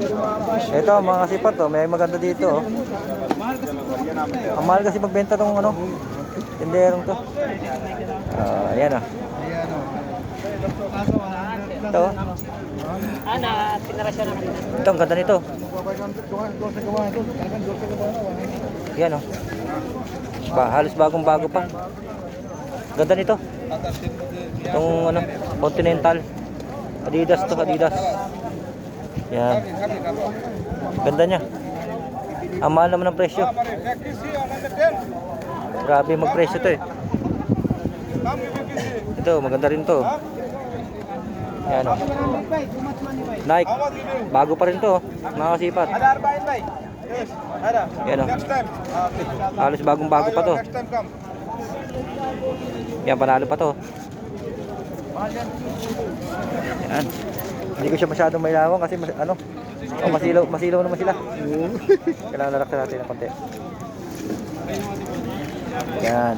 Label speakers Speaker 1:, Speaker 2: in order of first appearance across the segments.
Speaker 1: Ito, mga kasipat, oh, may maganda dito. Oh. Ang mahal kasi magbenta ng ano, tinderong to. Ah, ayan ah. Ito, oh.
Speaker 2: Ah, na tinara siya naman.
Speaker 1: ito, ang ganda nito. Yan oh. Pa, halos bagong bago pa. Ganda nito. Itong ano, Continental. Adidas to, Adidas. Yan. Ganda niya. Ang mahal naman ng presyo. Grabe magpresyo to eh. Ito, maganda rin to. Yan oh. Nike. Bago pa rin to. oh. Mga kasipat. Yan oh. Halos bagong bago pa to. Yan, panalo pa to. Yan. Hindi ko siya masyadong mailawan kasi mas, ano, oh, masilaw, masilaw naman sila. Kailangan lalaksan natin ng konti. Yan.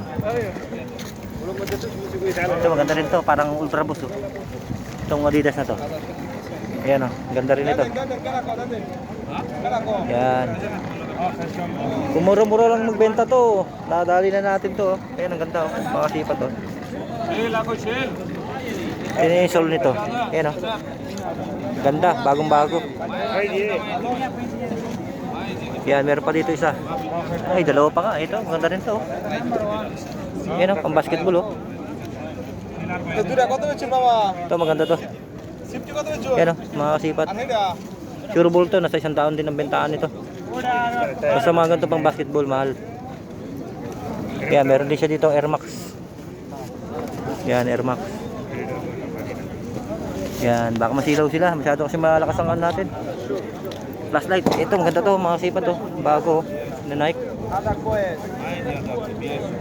Speaker 1: Ito maganda rin to, parang ultra boost oh. Itong Adidas na to. Ayan oh, ganda rin ito. Yan. Kung mura-mura lang magbenta to, nadali na natin to. oh. Ayan, ang ganda oh. Makasipat to. Ayan yung sole nito. Ayan oh. Ganda, bagong-bago. Yan, meron pa dito isa. Ay, dalawa pa nga. Ito, maganda rin to. oh. Ayan oh, pang basketball oh. Ito, maganda to. Ayan oh, mga kasipat. Sure ball to, nasa isang taon din ang bentaan nito. Basta mga ganito pang basketball, mahal. Yan, meron din siya dito Air Max. Yan, Air Max. Yan, baka masilaw sila. Masyado kasi malakas ang ano natin. Flashlight. Ito, maganda to, mga sipat to. Bago, oh, na Nike.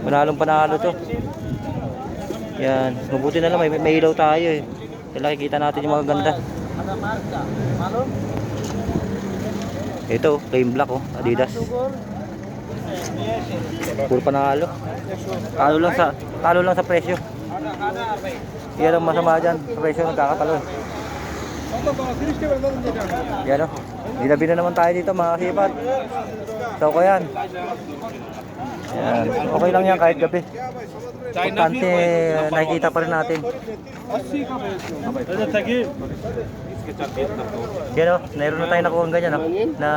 Speaker 1: Panalong panalo to. Yan, mabuti na lang, may, may ilaw tayo eh. Kaya nakikita natin yung mga ganda. Ito, plain black oh, Adidas. Puro panalo. Talo lang sa talo lang sa presyo. Yan ang masama dyan, presyo nagkakatalo. eh. Yan oh. Dinabi na naman tayo dito mga kasipat. So ko yan. Yan. Okay lang yan kahit gabi. Importante nakikita pa rin natin. Yan o, meron na tayo nakuha ganyan oh, na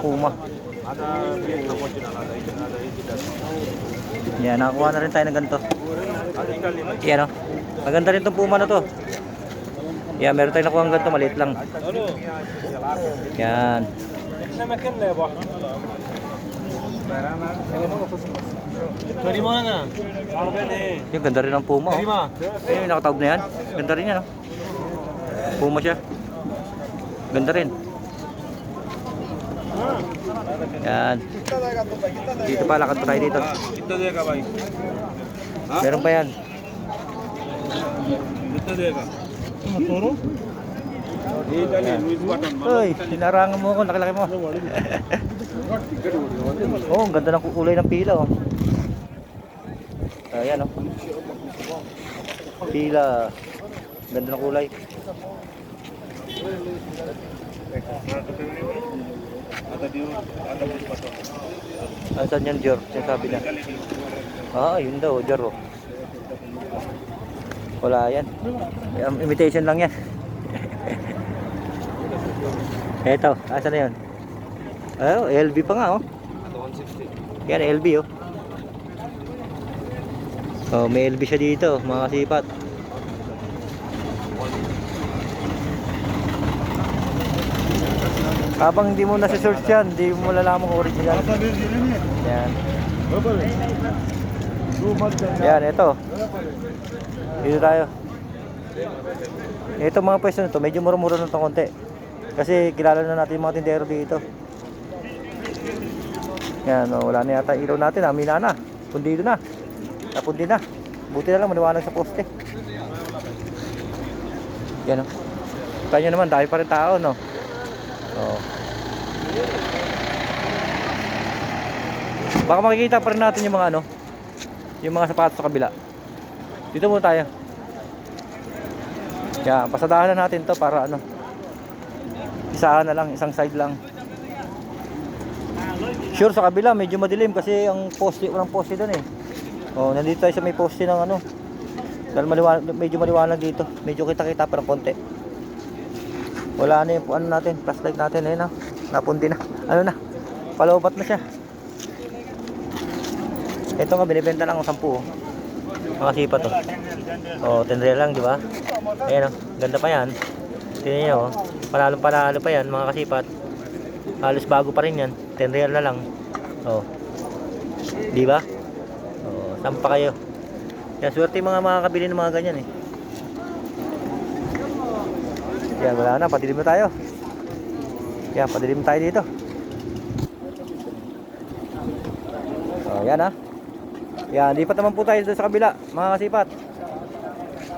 Speaker 1: puma. Yan, nakakuha na rin tayo ng ganito. Yan o, maganda rin itong puma na to. Yan, meron tayo nakuha ganito, maliit lang. Yan. Yung ganda rin ng puma oh. Yung nakatawag na yan. Ganda rin yan oh. Puma siya. Ganda rin. Yan. Dito pa, lakad pa tayo dito. Meron pa yan. Uy, sinarangan mo ako, nakilaki mo. oh, ang ganda ng kulay ng pila oh. Ayan oh. Pila. Ganda ng kulay. Saan yan, Jor? Sinasabi na. Ah, yun daw, Jor. Oh. Wala yan. Um, imitation lang yan. Eto, asa na yun? Oh, LB pa nga oh. Yan, LB oh. Oh, may LB siya dito, mga kasipat. Habang hindi mo nasi-search yan, hindi mo malalaman kung original. Yan. Yan, ito. Dito tayo. Ito mga pwesto nito, medyo mura-mura na itong konti. Kasi kilala na natin yung mga tindero dito. Yan, oh, wala na yata ilaw natin, amina na. Pundido na. Napundi na. Buti na lang, maliwanag sa poste. Yan o. Kita nyo naman, dahil pa rin tao, no? Oh. Baka makikita pa rin natin yung mga ano, yung mga sapatos sa kabila. Dito muna tayo. Yan, pasadahan na natin to para ano. Isahan na lang, isang side lang. Sure sa kabila, medyo madilim kasi ang poste, walang poste doon eh. Oh, nandito tayo sa may poste ng ano. Dahil maliwanag, medyo maliwanag dito. Medyo kita-kita pero konti. Wala na yung ano natin, flashlight natin ayun na. Napundi na. Ano na? Palobat na siya. Ito nga binibenta lang ng 10 oh. Mga sipa to. Oh, 10 real lang, di ba? Ayan oh, ganda pa yan. Tingnan niyo oh. Panalo panalo pa yan mga kasipat. Halos bago pa rin yan. 10 real na lang. Oh. Di ba? Oh, saan pa kayo? Yan, swerte mga makakabili ng mga ganyan eh. Yan, wala na. Patilim na tayo. Yan, patilim tayo dito. Oh, yan ah. Yan, lipat naman po tayo sa kabila, mga kasipat.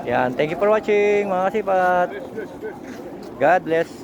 Speaker 1: Yan, thank you for watching, mga kasipat. God bless.